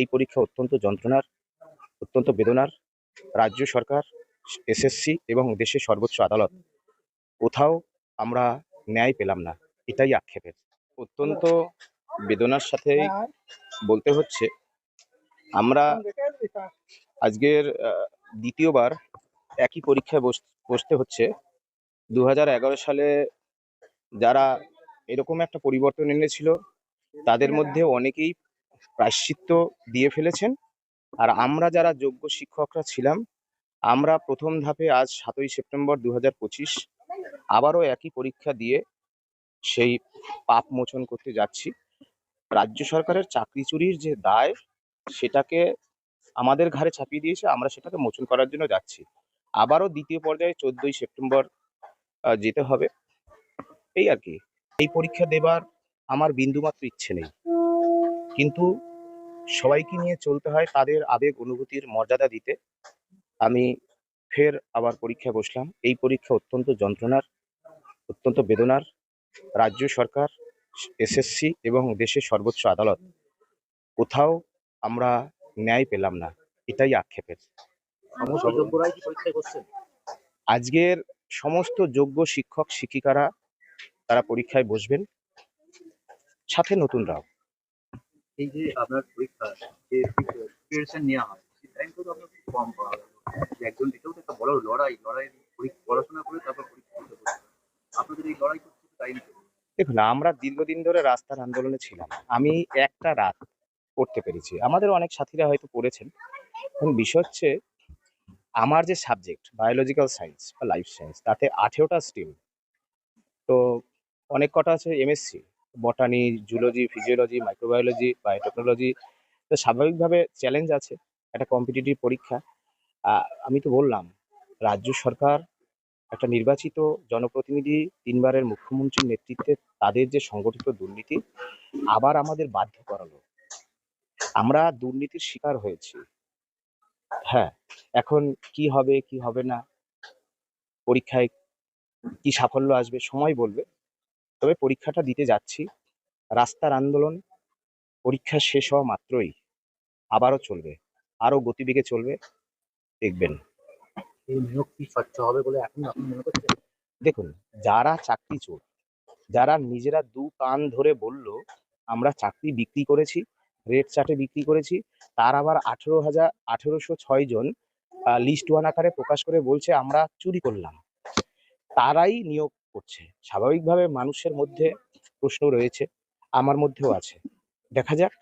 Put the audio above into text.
এই পরীক্ষা অত্যন্ত যন্ত্রণার, অত্যন্ত বেদনার। রাজ্য সরকার, এসএসসি এবং দেশের সর্বোচ্চ আদালত, কোথাও আমরা ন্যায় পেলাম না, এটাই আক্ষেপের। অত্যন্ত বেদনার সাথে বলতে হচ্ছে, আমরা আজকের দ্বিতীয়বার একই পরীক্ষায় বস- বসতে হচ্ছে। দু হাজার এগারো সালে যারা এরকম একটা পরিবর্তন এনেছিল, তাদের মধ্যে অনেকেই প্রায়শ্চিত্ত দিয়ে ফেলেছেন। আর আমরা যারা যোগ্য শিক্ষকরা ছিলাম, আমরা প্রথম ধাপে আজ সাতই সেপ্টেম্বর দু হাজার পঁচিশ আবারও একই পরীক্ষা দিয়ে সেই পাপ মোচন করতে যাচ্ছি। রাজ্য সরকারের চাকরি চুরির যে দায়, সেটাকে আমাদের ঘাড়ে চাপিয়ে দিয়েছে, আমরা সেটাকে মোচন করার জন্য যাচ্ছি। আবারও দ্বিতীয় পর্যায়ে চোদ্দই সেপ্টেম্বর যেতে হবে। এই আর কি। এই পরীক্ষা দেবার আমার বিন্দুমাত্র ইচ্ছে নেই। কিন্তু সবাইকে নিয়ে চলতে হয় তাদের আবেগ অনুভূতির মর্যাদা দিতে। আমি ফের আবার পরীক্ষায় বসলাম। এই পরীক্ষা অত্যন্ত যন্ত্রণার অত্যন্ত বেদনার। রাজ্য সরকার এসএসসি এবং দেশের সর্বোচ্চ আদালত কোথাও আমরা ন্যায় পেলাম না। এটাই আক্ষেপের। আজকের সমস্ত যোগ্য শিক্ষক শিক্ষিকারা তারা পরীক্ষায় বসবেন। সাথে নতুনরাও। এই যে আপনার পরীক্ষা প্রিপারেশন নেওয়া হয়, সেই টাইম তো আপনার খুব কম পাওয়া গেল একজন তো একটা বড় লড়াই লড়াই পড়াশোনা করে তারপর পরীক্ষা। আপনাদের এই লড়াই করতে টাইম দেখুন, আমরা দীর্ঘদিন ধরে রাস্তার আন্দোলনে ছিলাম। আমি একটা রাত পড়তে পেরেছি। আমাদের অনেক সাথীরা হয়তো পড়েছেন। এখন বিষয় হচ্ছে, আমার যে সাবজেক্ট বায়োলজিক্যাল সায়েন্স বা লাইফ সায়েন্স তাতে আঠেরোটা স্ট্রিম তো অনেক কটা আছে MSc botany zoology physiology microbiology biotechnology তো স্বাভাবিকভাবে চ্যালেঞ্জ আছে একটা কম্পিটিটিভ পরীক্ষা। আমি তো বললাম, রাজ্য সরকার, একটা নির্বাচিত জনপ্রতিনিধি তিনবারের মুখ্যমন্ত্রীর নেতৃত্বে তাদের যে সংগঠিত দুর্নীতি, আবার আমাদের বাধ্য করালো। আমরা দুর্নীতির শিকার হয়েছি। হ্যাঁ এখন কি হবে কি হবে না, পরীক্ষায় কি সাফল্য আসবে, সময় বলবে। তবে পরীক্ষাটা দিতে যাচ্ছি। রাস্তার আন্দোলন পরীক্ষা শেষ হওয়া মাত্রই আবারও চলবে। আরও গতিবেগে চলবে দেখবেন। হবে বলে এখন আপনি মনে করছেন? দেখুন যারা চাকরি চোর যারা নিজেরা দু কান ধরে বলল আমরা চাকরি বিক্রি করেছি রেড চার্টে বিক্রি করেছি তার আবার আঠেরো হাজার আঠেরোশো ছয় জন লিস্ট ওয়ান আকারে প্রকাশ করে বলছে আমরা চুরি করলাম। তারাই নিয়োগ করছে। স্বাভাবিকভাবে মানুষের মধ্যে প্রশ্ন রয়েছে আমার মধ্যেও আছে। দেখা যাক